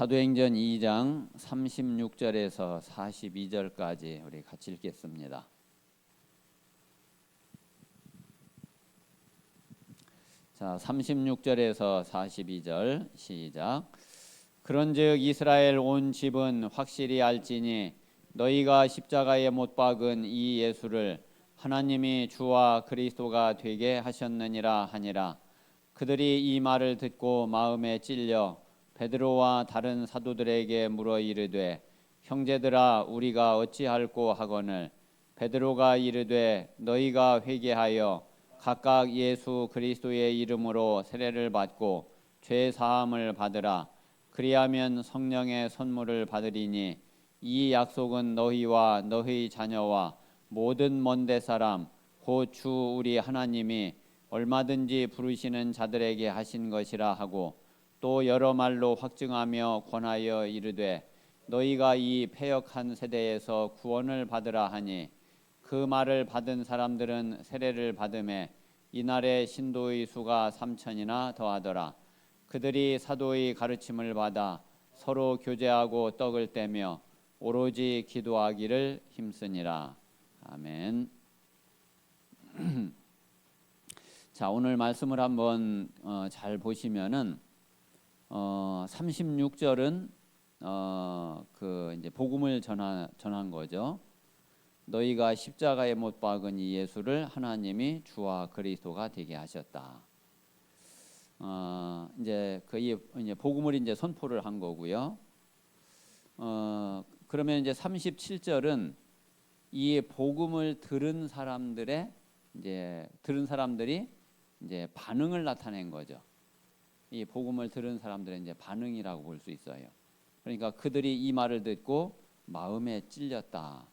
사도행전 2장 36절에서 42절까지 우리 같이 읽겠습니다. 자, 36절에서 42절 시작. 그런즉 이스라엘 온 집은 확실히 알지니 너희가 십자가에 못 박은 이 예수를 하나님이 주와 그리스도가 되게 하셨느니라 하니라. 그들이 이 말을 듣고 마음에 찔려 베드로와 다른 사도들에게 물어 이르되 형제들아 우리가 어찌할꼬 하거늘? 베드로가 이르되 너희가 회개하여 각각 예수 그리스도의 이름으로 세례를 받고 죄 사함을 받으라. 그리하면 성령의 선물을 받으리니 이 약속은 너희와 너희 자녀와 모든 먼데 사람 곧 주 우리 하나님이 얼마든지 부르시는 자들에게 하신 것이라 하고 또 여러 말로 확증하며 권하여 이르되 너희가 이 패역한 세대에서 구원을 받으라 하니 그 말을 받은 사람들은 세례를 받음에 이날의 신도의 수가 삼천이나 더하더라 그들이 사도의 가르침을 받아 서로 교제하고 떡을 떼며 오로지 기도하기를 힘쓰니라 아멘. 자 오늘 말씀을 한번 어, 잘 보시면은 어, 36절은 어, 그 이제 복음을 전하, 전한 거죠. 너희가 십자가에 못 박은 이 예수를 하나님이 주와 그리스도가 되게 하셨다. 어, 이제 그 이제 복음을 이제 선포를 한 거고요. 어, 그러면 이제 37절은 이 복음을 들은 사람들의 이제 들은 사람들이 이제 반응을 나타낸 거죠. 이 복음을 들은 사람들의 이제 반응이라고 볼 수 있어요. 그러니까 그들이 이 말을 듣고 마음에 찔렸다.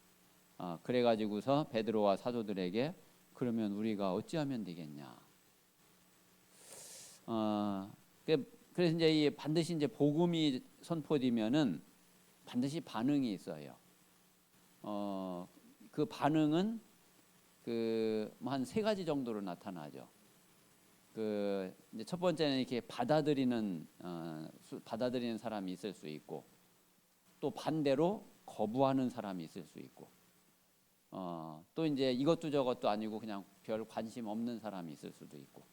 아, 그래가지고서 베드로와 사도들에게 그러면 우리가 어찌하면 되겠냐. 어, 그래서 이제 이 반드시 이제 복음이 선포되면은 반드시 반응이 있어요. 어, 그 반응은 그 한 세 가지 정도로 나타나죠. 그 이제 첫 번째는 이렇게 받아들이는 어, 수, 받아들이는 사람이 있을 수 있고 또 반대로 거부하는 사람이 있을 수 있고 어, 또 이제 이것도 저것도 아니고 그냥 별 관심 없는 사람이 있을 수도 있고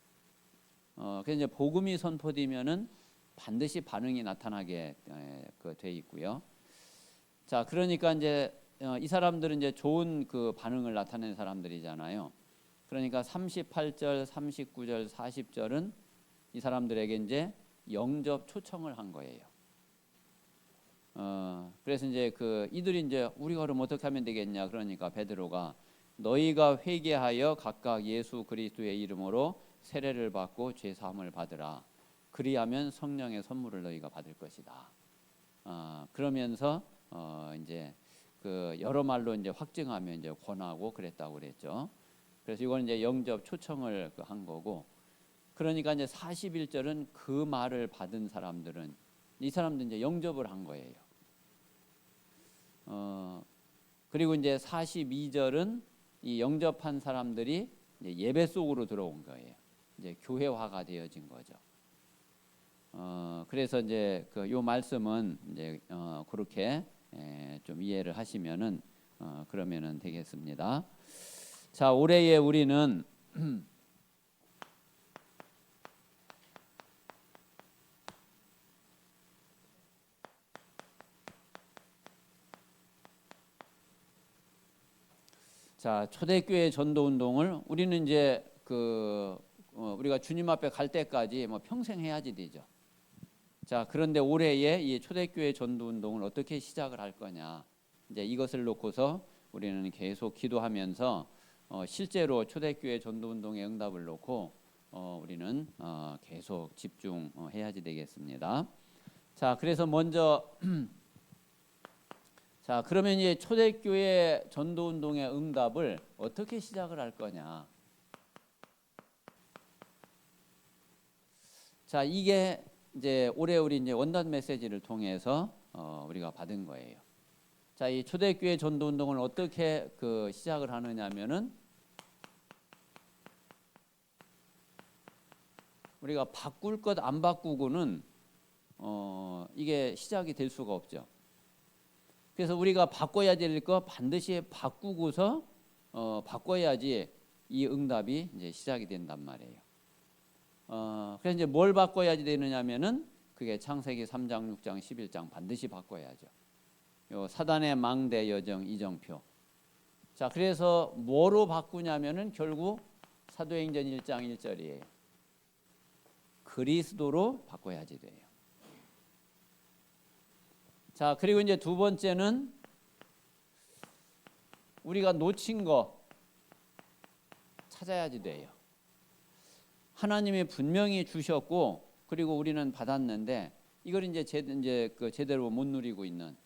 어, 그래서 이제 복음이 선포되면은 반드시 반응이 나타나게 에, 그돼 있고요. 자, 그러니까 이제 어, 이 사람들은 이제 좋은 그 반응을 나타내는 사람들이잖아요. 그러니까 38절, 39절, 40절은 이 사람들에게 이제 영접 초청을 한 거예요. 어, 그래서 이제 그 이들이 이제 우리가 그럼 어떻게 하면 되겠냐 그러니까 베드로가 너희가 회개하여 각각 예수 그리스도의 이름으로 세례를 받고 죄 사함을 받으라. 그리하면 성령의 선물을 너희가 받을 것이다. 어, 그러면서 어, 이제 그 여러 말로 이제 확증하면 이제 권하고 그랬다고 그랬죠. 그래서 이거는 이제 영접 초청을 그한 거고 그러니까 이제 41절은 그 말을 받은 사람들은 이 사람들 이제 영접을 한 거예요. 어 그리고 이제 42절은 이 영접한 사람들이 예배 속으로 들어온 거예요. 이제 교회화가 되어진 거죠. 어 그래서 이제 그 요 말씀은 이제 어 그렇게 에, 좀 이해를 하시면은 어 그러면은 되겠습니다. 자, 올해에 우리는 자, 초대교회 전도 운동을 우리는 이제 그 어, 우리가 주님 앞에 갈 때까지 뭐 평생 해야지 되죠. 자, 그런데 올해에 이 초대교회 전도 운동을 어떻게 시작을 할 거냐. 이제 이것을 놓고서 우리는 계속 기도하면서 어, 실제로 초대교회 전도운동의 응답을 놓고 어, 우리는 어, 계속 집중해야지 되겠습니다. 자, 그래서 먼저 자 그러면 이제 초대교회 전도운동의 응답을 어떻게 시작을 할 거냐? 자 이게 이제 올해 우리 이제 원단 메시지를 통해서 어, 우리가 받은 거예요. 자, 이 초대교회 전도 운동을 어떻게 그 시작을 하느냐면은 우리가 바꿀 것 안 바꾸고는 어, 이게 시작이 될 수가 없죠. 그래서 우리가 바꿔야 될 거 반드시 바꾸고서 어, 바꿔야지 이 응답이 이제 시작이 된단 말이에요. 어, 그래서 이제 뭘 바꿔야지 되느냐면은 그게 창세기 3장, 6장, 11장 반드시 바꿔야죠. 요 사단의 망대 여정 이정표. 자, 그래서 뭐로 바꾸냐면은 결국 사도행전 1장 1절이에요. 그리스도로 바꿔야지 돼요. 자, 그리고 이제 두 번째는 우리가 놓친 거 찾아야지 돼요. 하나님이 분명히 주셨고 그리고 우리는 받았는데 이걸 이제 제, 이제 그 제대로 못 누리고 있는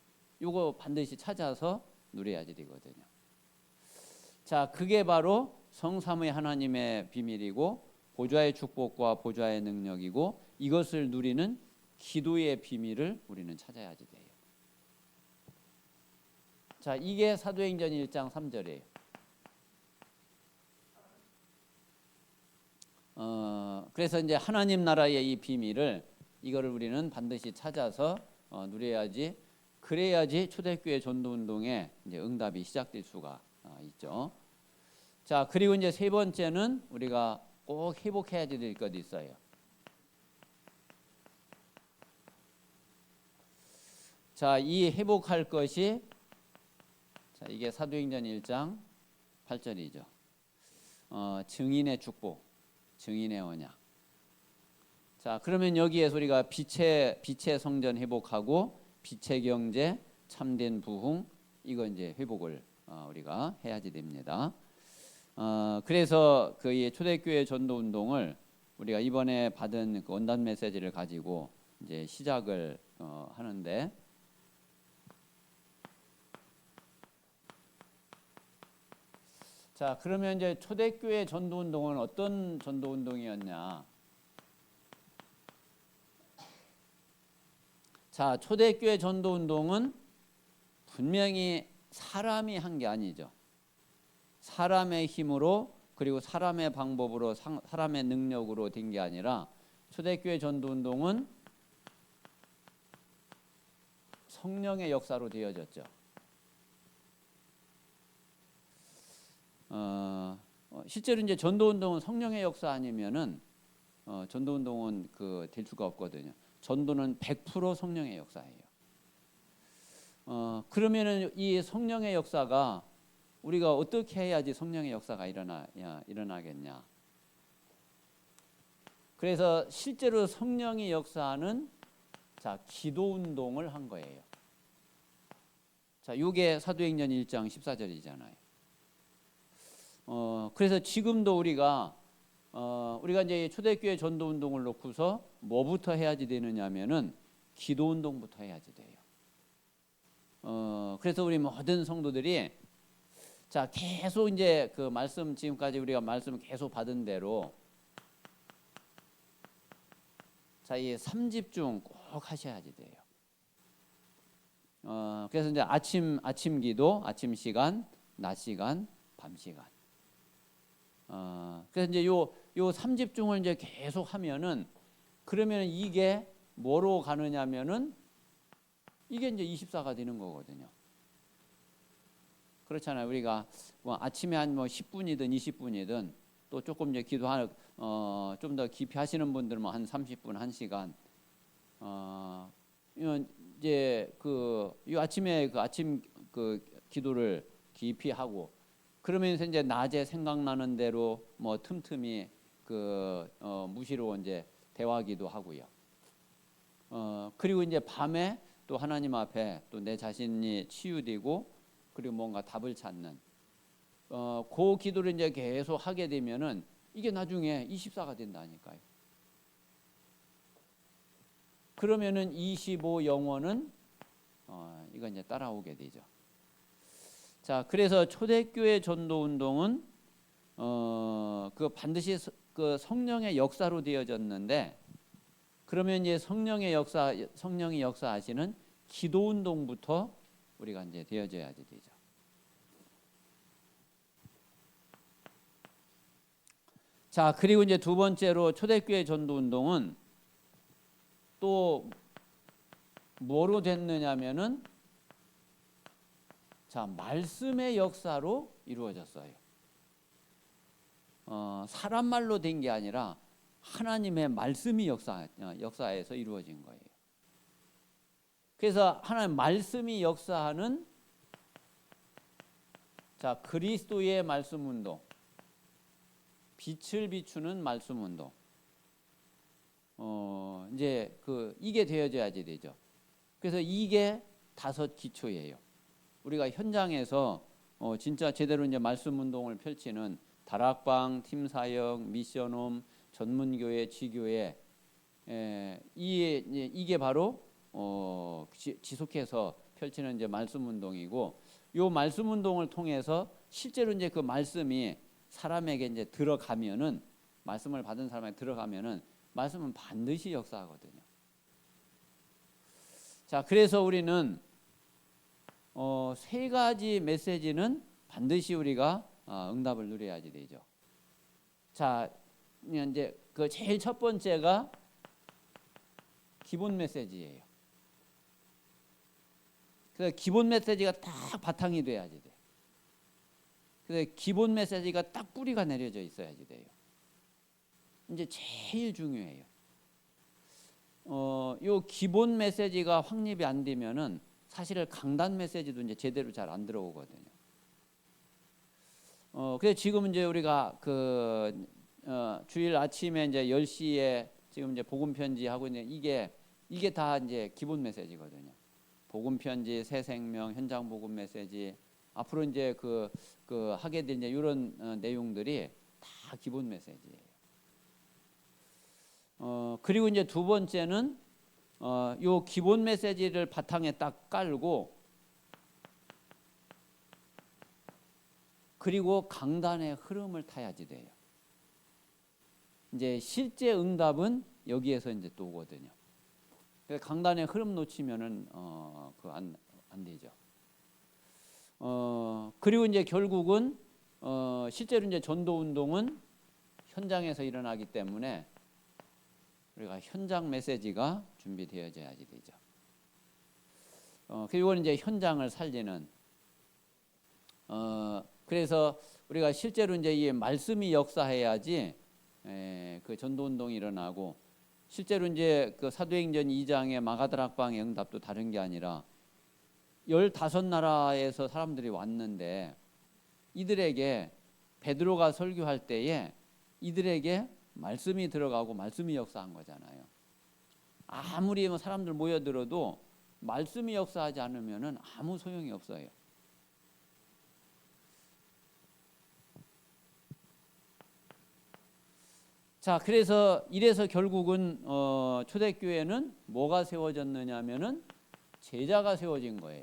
요거 반드시 찾아서 누려야지 되거든요. 자, 그게 바로 성삼의 하나님의 비밀이고 보좌의 축복과 보좌의 능력이고 이것을 누리는 기도의 비밀을 우리는 찾아야지 돼요. 자, 이게 사도행전 1장 3절이에요. 어, 그래서 이제 하나님 나라의 이 비밀을 이거를 우리는 반드시 찾아서 어, 누려야지 그래야지 초대교회 전도 운동에 이제 응답이 시작될 수가 어, 있죠. 자, 그리고 이제 세 번째는 우리가 꼭 회복해야 될 것이 있어요. 자, 이 회복할 것이 자, 이게 사도행전 1장 8절이죠. 어, 증인의 축복, 증인의 언약. 자, 그러면 여기에서 우리가 빛의 빛의 성전 회복하고 빛의 경제, 참된 부흥 이거 이제 회복을 어, 우리가 해야지 됩니다. 어, 그래서 그이 초대교회 전도 운동을 우리가 이번에 받은 그 원단 메시지를 가지고 이제 시작을 어, 하는데 자, 그러면 이제 초대교회 전도 운동은 어떤 전도 운동이었냐? 자, 초대교회 전도 운동은 분명히 사람이 한 게 아니죠. 사람의 힘으로 그리고 사람의 방법으로 사람의 능력으로 된 게 아니라 초대교회 전도 운동은 성령의 역사로 되어졌죠. 어, 어, 실제로 이제 전도 운동은 성령의 역사 아니면은 어, 전도 운동은 그 될 수가 없거든요. 전도는 100% 성령의 역사예요. 어, 그러면은 이 성령의 역사가 우리가 어떻게 해야지 성령의 역사가 일어나 야, 일어나겠냐? 그래서 실제로 성령의 역사는 자 기도 운동을 한 거예요. 자, 이게 사도행전 1장 14절이잖아요. 어, 그래서 지금도 우리가 어, 우리가 이제 초대교회 전도 운동을 놓고서 뭐부터 해야지 되느냐면은 기도 운동부터 해야지 돼요. 어, 그래서 우리 모든 성도들이 자 계속 이제 그 말씀 지금까지 우리가 말씀 계속 받은 대로 자이 삼집중 꼭 하셔야지 돼요. 어, 그래서 이제 아침 아침 기도, 아침 시간, 낮 시간, 밤 시간. 어, 그래서 이제 요, 요 삼집중을 이제 계속 하면은 그러면 이게 뭐로 가느냐면은 이게 이제 24가 되는 거거든요. 그렇잖아요. 우리가 뭐 아침에 한 뭐 10분이든 20분이든 또 조금 이제 기도하 어, 좀 더 깊이 하시는 분들은 뭐 한 30분, 1시간 어, 이제 그 이 아침에 그 아침 그 기도를 깊이 하고 그러면서 이제 낮에 생각나는 대로 뭐 틈틈이 그 어, 무시로 이제 대화기도 하고요. 어, 그리고 이제 밤에 또 하나님 앞에 또 내 자신이 치유되고 그리고 뭔가 답을 찾는 어, 그 기도를 이제 계속 하게 되면은 이게 나중에 24가 된다니까요. 그러면은 25 영원은 어, 이거 이제 따라오게 되죠. 자, 그래서 초대교회 전도 운동은 어, 그 반드시 그 성령의 역사로 되어졌는데 그러면 이제 성령의 역사 성령이 역사하시는 기도 운동부터 우리가 이제 되어져야 되죠. 자, 그리고 이제 두 번째로 초대교회 전도 운동은 또 뭐로 됐느냐면은 자 말씀의 역사로 이루어졌어요. 어, 사람 말로 된 게 아니라 하나님의 말씀이 역사 어, 역사에서 이루어진 거예요. 그래서 하나님 말씀이 역사하는 자 그리스도의 말씀 운동, 빛을 비추는 말씀 운동. 어 이제 그 이게 되어져야지 되죠. 그래서 이게 다섯 기초예요. 우리가 현장에서 어 진짜 제대로 이제 말씀 운동을 펼치는 다락방, 팀 사역, 미션홈, 전문교회, 지교회 에, 이 이게 바로 어 지, 지속해서 펼치는 이제 말씀 운동이고 요 말씀 운동을 통해서 실제로 이제 그 말씀이 사람에게 이제 들어가면은 말씀을 받은 사람에게 들어가면은 말씀은 반드시 역사하거든요. 자, 그래서 우리는 어, 세 가지 메시지는 반드시 우리가 어, 응답을 누려야지 되죠. 자, 이제 그 제일 첫 번째가 기본 메시지예요. 그래서 기본 메시지가 딱 바탕이 돼야지 돼. 그래서 기본 메시지가 딱 뿌리가 내려져 있어야지 돼요. 이제 제일 중요해요. 어, 요 기본 메시지가 확립이 안 되면은 사실 강단 메시지도 이제 제대로 잘 안 들어오거든요. 어, 그래서 지금 이제 우리가 그 어, 주일 아침에 이제 10시에 지금 이제 복음 편지 하고 있는 이게 이게 다 이제 기본 메시지거든요. 복음 편지, 새 생명, 현장 복음 메시지 앞으로 이제 그, 그 하게 될 이제 이런 어, 내용들이 다 기본 메시지예요. 어, 그리고 이제 두 번째는 어, 요 기본 메시지를 바탕에 딱 깔고 그리고 강단의 흐름을 타야지 돼요. 이제 실제 응답은 여기에서 이제 또 오거든요. 강단의 흐름 놓치면은 어, 그안 안 되죠. 어, 그리고 이제 결국은 어, 실제로 이제 전도 운동은 현장에서 일어나기 때문에 우리가 현장 메시지가 준비되어져야지 되죠. 어, 그리고 이제 현장을 살리는 어, 그래서 우리가 실제로 이제 이 말씀이 역사해야지 에, 그 전도 운동이 일어나고 실제로 이제 그 사도행전 2장의 마가다락방의 응답도 다른 게 아니라 15나라에서 사람들이 왔는데 이들에게 베드로가 설교할 때에 이들에게 말씀이 들어가고 말씀이 역사한 거잖아요. 아무리 뭐 사람들 모여들어도 말씀이 역사하지 않으면은 아무 소용이 없어요. 자, 그래서 이래서 결국은 어, 초대교회는 뭐가 세워졌느냐면은 제자가 세워진 거예요.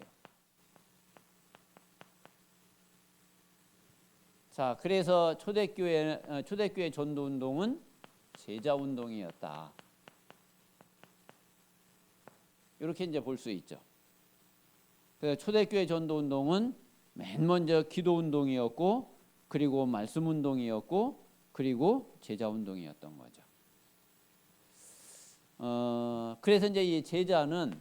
자, 그래서 초대교회 어, 초대교회 전도 운동은 제자 운동이었다. 이렇게 이제 볼 수 있죠. 그 초대교회 전도 운동은 맨 먼저 기도 운동이었고 그리고 말씀 운동이었고 그리고 제자 운동이었던 거죠. 어, 그래서 이제 이 제자는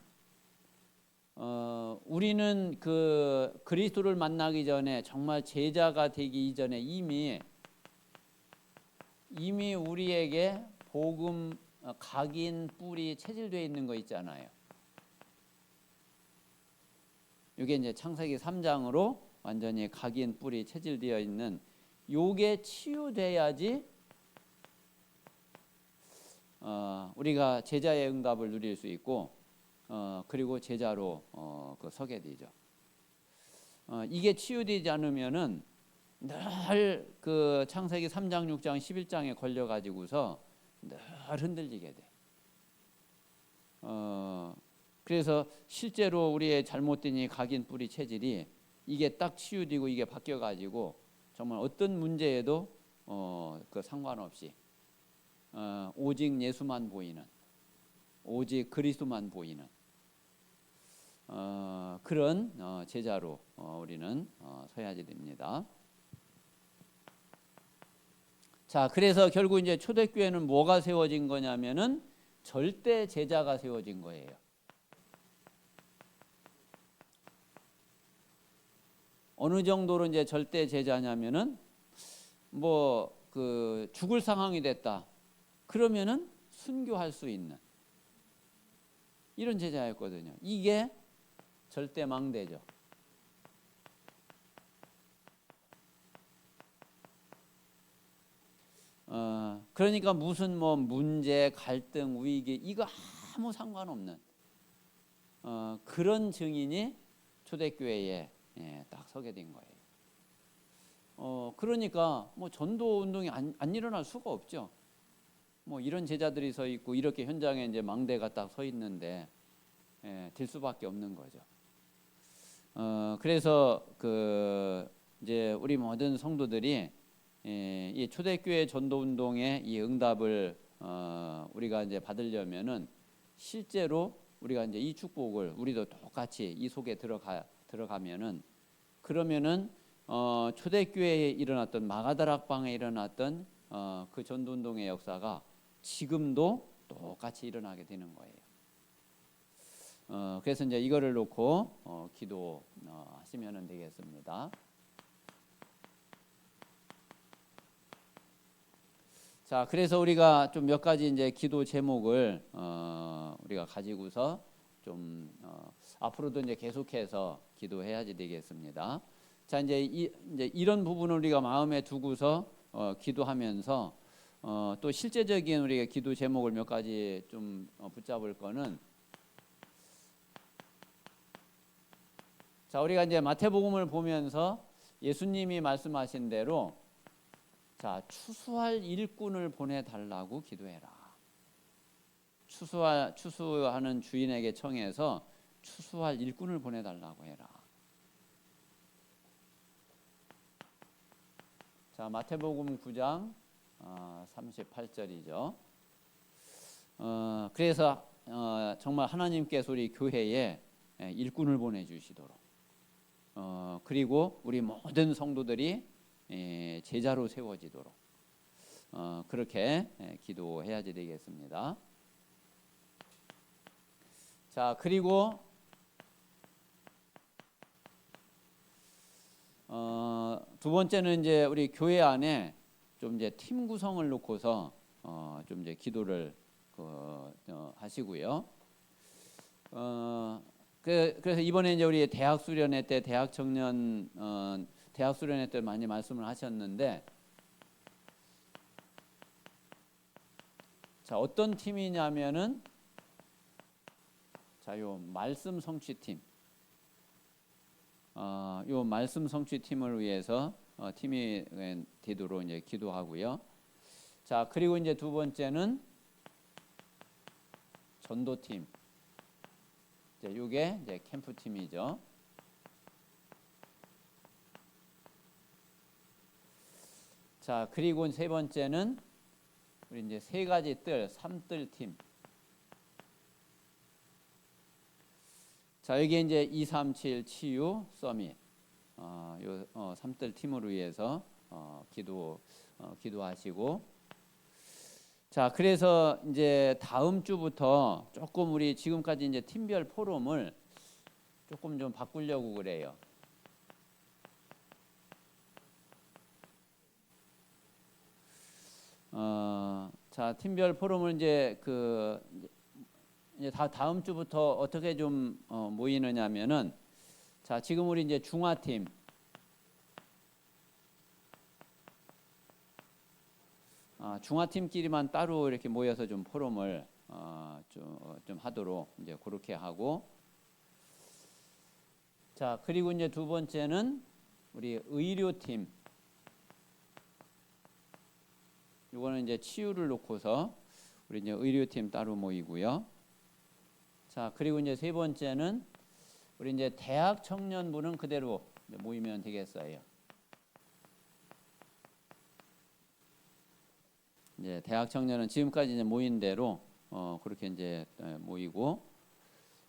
어, 우리는 그 그리스도를 만나기 전에 정말 제자가 되기 이전에 이미 이미 우리에게 복음 어, 각인 뿔이 체질되어 있는 거 있잖아요. 이게 이제 창세기 3장으로 완전히 각인 뿔이 체질되어 있는 요게 치유돼야지 어, 우리가 제자의 응답을 누릴 수 있고 어, 그리고 제자로 어, 그 서게 되죠. 어, 이게 치유되지 않으면은 늘 그 창세기 3장, 6장, 11장에 걸려 가지고서 늘 흔들리게 돼. 어, 그래서 실제로 우리의 잘못된 이 각인 뿌리 체질이 이게 딱 치유되고 이게 바뀌어 가지고 정말 어떤 문제에도 어, 그 상관없이 어, 오직 예수만 보이는 오직 그리스도만 보이는 어, 그런 어, 제자로 어, 우리는 어, 서야지 됩니다. 자, 그래서 결국 이제 초대교회는 뭐가 세워진 거냐면은 절대 제자가 세워진 거예요. 어느 정도로 이제 절대 제자냐면은 뭐 그 죽을 상황이 됐다. 그러면은 순교할 수 있는 이런 제자였거든요. 이게 절대 망대죠. 어, 그러니까 무슨 뭐 문제, 갈등, 위기 이거 아무 상관없는 어, 그런 증인이 초대교회에 예, 딱 서게 된 거예요. 어, 그러니까 뭐 전도 운동이 안, 안 일어날 수가 없죠. 뭐 이런 제자들이 서 있고 이렇게 현장에 이제 망대가 딱 서 있는데 예, 될 수밖에 없는 거죠. 어, 그래서 그 이제 우리 모든 성도들이 예, 이 초대교회 전도 운동의 이 응답을 어, 우리가 이제 받으려면은 실제로 우리가 이제 이 축복을 우리도 똑같이 이 속에 들어가 들어가면은 그러면은 어, 초대교회에 일어났던 마가다락방에 일어났던 어, 그 전도 운동의 역사가 지금도 똑같이 일어나게 되는 거예요. 어, 그래서 이제 이거를 놓고 어, 기도 어, 되겠습니다. 자, 그래서 우리가 좀 몇 가지 이제 기도 제목을 어, 우리가 가지고서 좀 어, 앞으로도 이제 계속해서 기도해야지 되겠습니다. 자, 이제 이 이제 이런 부분을 우리가 마음에 두고서 어, 기도하면서 어, 또 실제적인 우리가 기도 제목을 몇 가지 좀 어, 붙잡을 거는 자, 우리가 이제 마태복음을 보면서 예수님이 말씀하신 대로 자, 추수할 일꾼을 보내 달라고 기도해라. 추수하, 추수하는 주인에게 청해서 추수할 일꾼을 보내 달라고 해라. 자, 마태복음 9장 어, 38절이죠. 어, 그래서 어, 정말 하나님께서 우리 교회에 예, 일꾼을 보내 주시도록 어, 그리고 우리 모든 성도들이 예, 제자로 세워지도록 어, 그렇게 예, 기도해야지 되겠습니다. 자 그리고 어, 두 번째는 이제 우리 교회 안에 좀 이제 팀 구성을 놓고서 어, 좀 이제 기도를 그, 어, 하시고요. 어, 그, 그래서 이번에 이제 우리 대학 수련회 때 대학 청년 어, 대학 수련회 때 많이 말씀을 하셨는데 자 어떤 팀이냐면은 자요 말씀 성취 팀. 어, 요 말씀 성취 팀을 위해서 어, 팀이 되도록 이제 기도하고요. 자 그리고 이제 두 번째는 전도 팀. 이제 요게 이제 캠프 팀이죠. 자 그리고 세 번째는 우리 이제 세 가지 뜰 삼뜰 팀. 자 여기 이제 237 치유 서밋 어, 요 어, 삼뜰 팀을 위해서 어, 기도 어, 기도하시고 자 그래서 이제 다음 주부터 조금 우리 지금까지 이제 팀별 포럼을 조금 좀 바꾸려고 그래요. 어, 자 팀별 포럼을 이제 그 이제 다 다음 주부터 어떻게 좀 어, 모이느냐면은 자 지금 우리 이제 중화팀. 아, 중화팀끼리만 따로 이렇게 모여서 좀 포럼을 어, 좀, 좀 하도록 이제 그렇게 하고. 자 그리고 이제 두 번째는 우리 의료팀. 이거는 이제 치유를 놓고서 우리 이제 의료팀 따로 모이고요. 자 그리고 이제 세 번째는 우리 이제 대학 청년부는 그대로 모이면 되겠어요. 이제 대학 청년은 지금까지 이제 모인 대로 어 그렇게 이제 모이고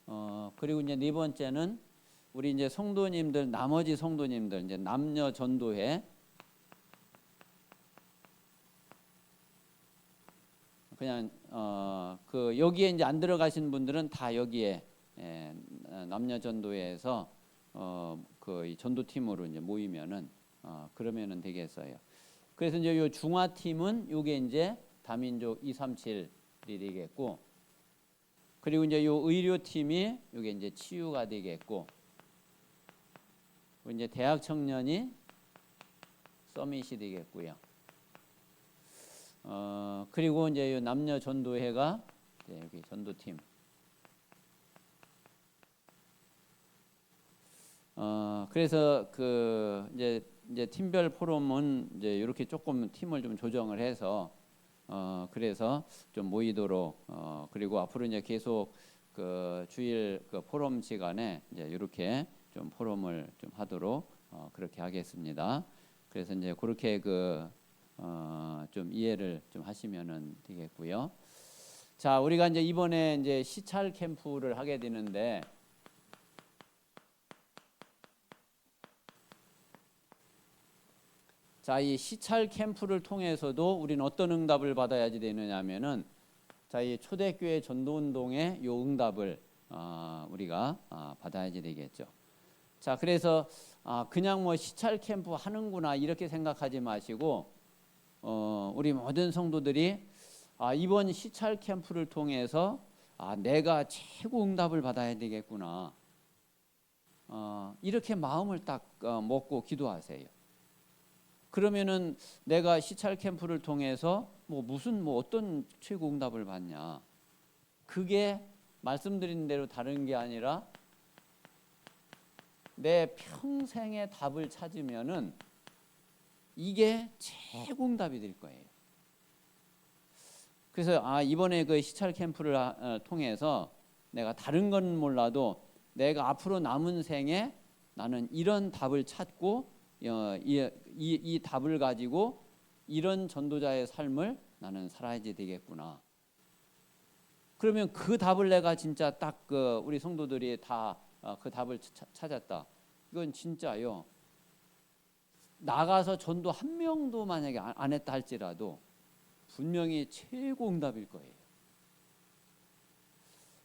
어 그리고 이제 네 번째는 우리 이제 성도님들 나머지 성도님들 이제 남녀 전도회 그냥 어 그 여기에 이제 안 들어가신 분들은 다 여기에 예, 남녀 전도회에서 어 그 전도팀으로 이제 모이면은 어 그러면은 되겠어요. 그래서 이제 요 중화 팀은 요게 이제 다민족 237이 되겠고 그리고 이제 요 의료 팀이 요게 이제 치유가 되겠고 이제 대학 청년이 서밋이 되겠고요. 어 그리고 이제 요 남녀 전도회가 이제 여기 전도팀. 어 그래서 그 이제 이제 팀별 포럼은 이제 이렇게 조금 팀을 좀 조정을 해서 어 그래서 좀 모이도록 어 그리고 앞으로 이제 계속 그 주일 그 포럼 시간에 이제 이렇게 좀 포럼을 좀 하도록 어 그렇게 하겠습니다. 그래서 이제 그렇게 그 어, 좀 이해를 좀 하시면은 되겠고요. 자, 우리가 이제 이번에 이제 시찰 캠프를 하게 되는데 자, 이 시찰 캠프를 통해서도 우리는 어떤 응답을 받아야지 되느냐면은 자, 이 초대교회 전도 운동의 요 응답을 어, 우리가 아, 받아야지 되겠죠. 자, 그래서 아, 그냥 뭐 시찰 캠프 하는구나 이렇게 생각하지 마시고 어, 우리 모든 성도들이 아, 이번 시찰 캠프를 통해서 아, 내가 최고 응답을 받아야 되겠구나. 어, 이렇게 마음을 딱 어, 먹고 기도하세요. 그러면은 내가 시찰 캠프를 통해서 뭐 무슨 뭐 어떤 최고 응답을 받냐. 그게 말씀드린 대로 다른 게 아니라 내 평생의 답을 찾으면은 이게 최고 응답이 될 거예요. 그래서 아 이번에 그 시찰 캠프를 하- 어, 통해서 내가 다른 건 몰라도 내가 앞으로 남은 생에 나는 이런 답을 찾고 어, 이, 답을 가지고 이런 전도자의 삶을 나는 살아야지 되겠구나. 그러면 그 답을 내가 진짜 딱 그 우리 성도들이 다 그 답을 차- 찾았다. 이건 진짜요. 나가서 전도 한 명도 만약에 안- 안 했다 할지라도 분명히 최고 응답일 거예요.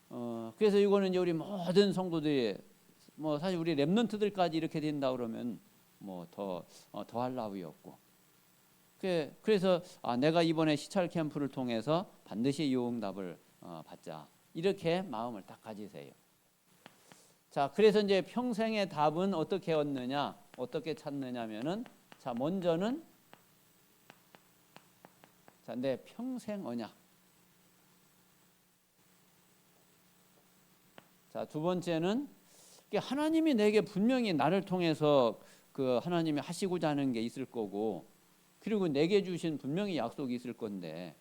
어, 그래서 이거는 우리 모든 성도들이 뭐 사실 우리 렘넌트들까지 이렇게 된다 그러면 뭐더 어, 더할 나위 없고. 그- 그래서 아, 내가 이번에 시찰 캠프를 통해서 반드시 이 응답을 어, 받자 이렇게 마음을 딱 가지세요. 자, 그래서 이제 평생의 답은 어떻게 얻느냐, 어떻게 찾느냐면은 자 먼저는 자, 내 평생 언약. 자, 두 번째는 하나님이 내게 분명히 나를 통해서 그 하나님이 하시고자 하는 게 있을 거고, 그리고 내게 주신 분명히 약속이 있을 건데,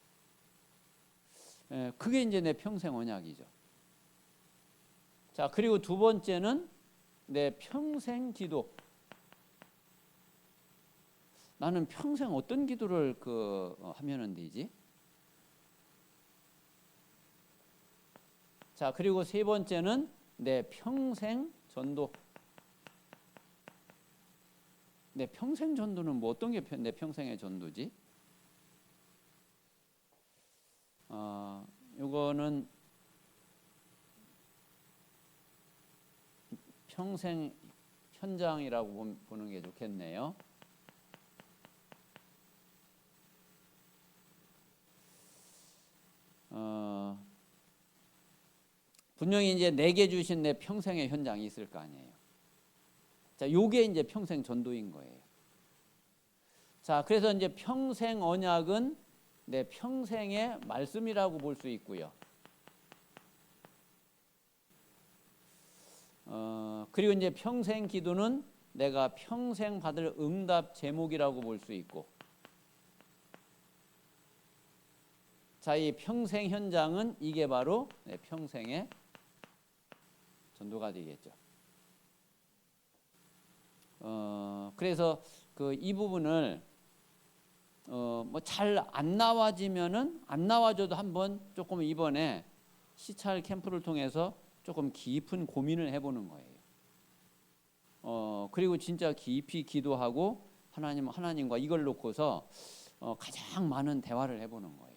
예, 그게 이제 내 평생 언약이죠. 자, 그리고 두 번째는 내 평생 기도. 나는 평생 어떤 기도를 그 어, 하면은 되지? 자, 그리고 세 번째는 내 평생 전도. 내 평생 전도는 뭐 어떤 게 내 평생의 전도지? 어, 요거는 평생 현장이라고 보- 보는 게 좋겠네요. 어, 분명히 이제 내게 주신 내 평생의 현장이 있을 거 아니에요. 자, 요게 이제 평생 전도인 거예요. 자, 그래서 이제 평생 언약은 내 평생의 말씀이라고 볼 수 있고요. 어, 그리고 이제 평생 기도는 내가 평생 받을 응답 제목이라고 볼 수 있고, 자, 이 평생 현장은 이게 바로 내 평생의 전도가 되겠죠. 어, 그래서 그 이 부분을 어, 뭐 잘 안 나와지면은 안 나와줘도 한번 조금 이번에 시찰 캠프를 통해서 조금 깊은 고민을 해보는 거예요. 어, 그리고 진짜 깊이 기도하고 하나님 하나님과 이걸 놓고서 어, 가장 많은 대화를 해보는 거예요.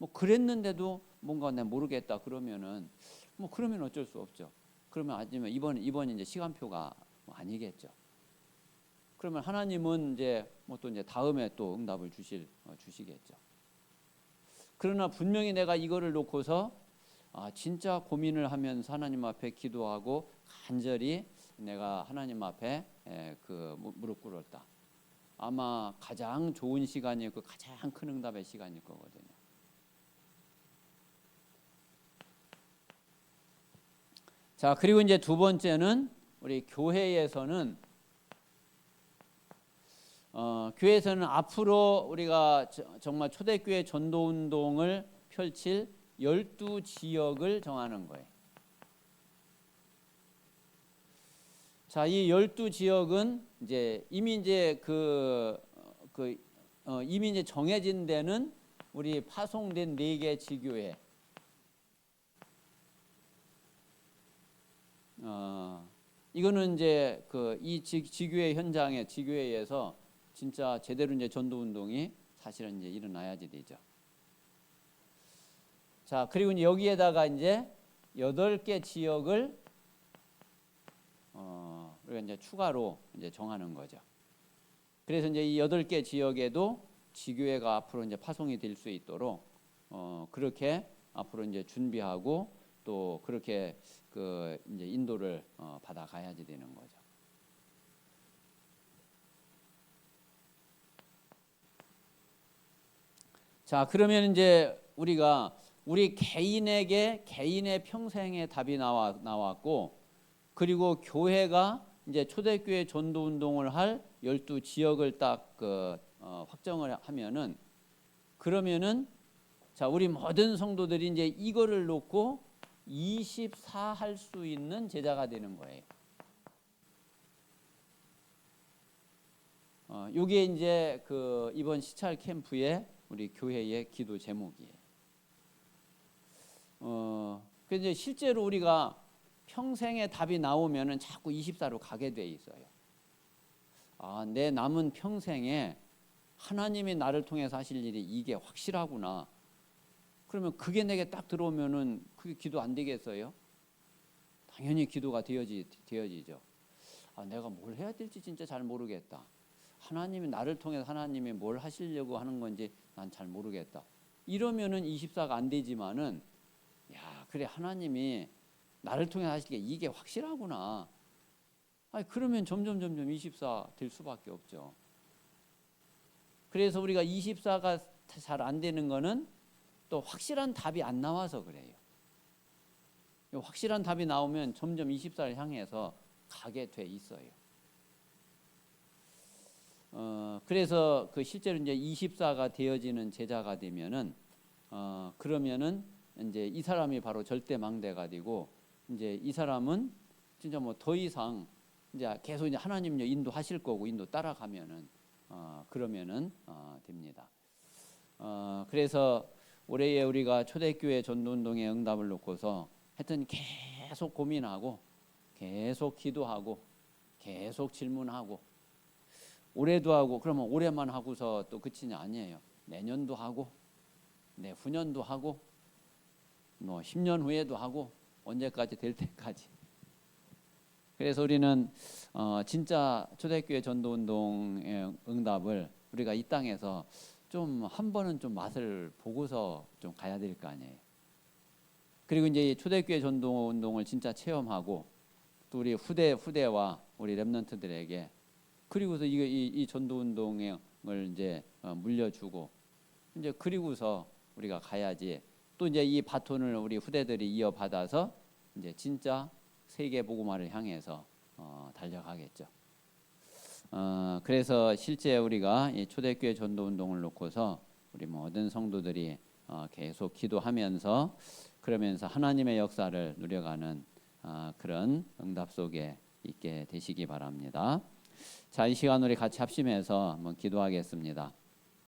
뭐 그랬는데도 뭔가 내가 모르겠다 그러면은 뭐 그러면 어쩔 수 없죠. 그러면 아니면 이번 이번 이제 시간표가 뭐 아니겠죠. 그러면 하나님은 이제 뭐 또 이제 다음에 또 응답을 주실 어, 주시겠죠. 그러나 분명히 내가 이거를 놓고서 아 진짜 고민을 하면서 하나님 앞에 기도하고 간절히 내가 하나님 앞에 에, 그 무- 무릎 꿇었다. 아마 가장 좋은 시간이고 가장 큰 응답의 시간일 거거든요. 자 그리고 이제 두 번째는 우리 교회에서는 어, 교회에서는 앞으로 우리가 저- 정말 초대교회 전도 운동을 펼칠 열두 지역을 정하는 거예요. 자, 이 열두 지역은 이제 이미 이제 그, 어, 그 어, 이미 이제 정해진 데는 우리 파송된 네 개 지교회. 어, 이거는 이제 그 이 지교회 현장에 지교회에서 진짜 제대로 이제 전도 운동이 사실은 이제 일어나야지 되죠. 자, 그리고 여기에다가 이제 여덟 개 지역을 어, 우리가 이제 추가로 이제 정하는 거죠. 그래서 이제 이 여덟 개 지역에도 지교회가 앞으로 이제 파송이 될 수 있도록 어, 그렇게 앞으로 이제 준비하고 또 그렇게 그 이제 인도를 어, 받아 가야지 되는 거죠. 자, 그러면 이제 우리가 우리 개인에게 개인의 평생의 답이 나와 나왔고 그리고 교회가 이제 초대교회 전도 운동을 할 열두 지역을 딱그 어, 확정을 하면은 그러면은 자, 우리 모든 성도들이 이제 이거를 놓고 24 할 수 있는 제자가 되는 거예요. 어, 요게 이제 그 이번 시찰 캠프의 우리 교회의 기도 제목이에요. 어, 근데 실제로 우리가 평생의 답이 나오면은 자꾸 24로 가게 돼 있어요. 아, 내 남은 평생에 하나님이 나를 통해서 하실 일이 이게 확실하구나. 그러면 그게 내게 딱 들어오면은 그게 기도 안 되겠어요? 당연히 기도가 되어지, 되어지죠. 아, 내가 뭘 해야 될지 진짜 잘 모르겠다. 하나님이 나를 통해서 하나님이 뭘 하시려고 하는 건지 난 잘 모르겠다. 이러면은 24가 안 되지만은 야, 그래 하나님이 나를 통해 하실 게 이게 확실하구나. 아니 그러면 점점 점점 24 될 수밖에 없죠. 그래서 우리가 24가 잘 안 되는 거는 또 확실한 답이 안 나와서 그래요. 확실한 답이 나오면 점점 24를 향해서 가게 돼 있어요. 어, 그래서 그 실제로 이제 24가 되어지는 제자가 되면은 어, 그러면은 이제 이 사람이 바로 절대 망대가 되고 이제 이 사람은 진짜 뭐 더 이상 이제 계속 이제 하나님 인도하실 거고 인도 따라가면은 어, 그러면은 어, 됩니다. 어, 그래서 올해에 우리가 초대교회 전도운동의 응답을 놓고서 하여튼 계속 고민하고 계속 기도하고 계속 질문하고 올해도 하고 그러면 올해만 하고서 또 그치냐 아니에요. 내년도 하고 내 후년도 하고 뭐 10년 후에도 하고 언제까지 될 때까지. 그래서 우리는 어 진짜 초대교회 전도운동의 응답을 우리가 이 땅에서 좀 한 번은 좀 맛을 보고서 좀 가야 될 거 아니에요. 그리고 이제 초대교회 전도 운동을 진짜 체험하고 또 우리 후대 후대와 우리 렘넌트들에게 그리고서 이거 이, 이 전도 운동을 이제 어, 물려주고 이제 그리고서 우리가 가야지 또 이제 이 바톤을 우리 후대들이 이어받아서 이제 진짜 세계 복음화를 향해서 어, 달려가겠죠. 어, 그래서 실제 우리가 이 초대교회 전도 운동을 놓고서 우리 모든 성도들이 어, 계속 기도하면서 그러면서 하나님의 역사를 누려가는 어, 그런 응답 속에 있게 되시기 바랍니다. 자, 이 시간 우리 같이 합심해서 한번 기도하겠습니다.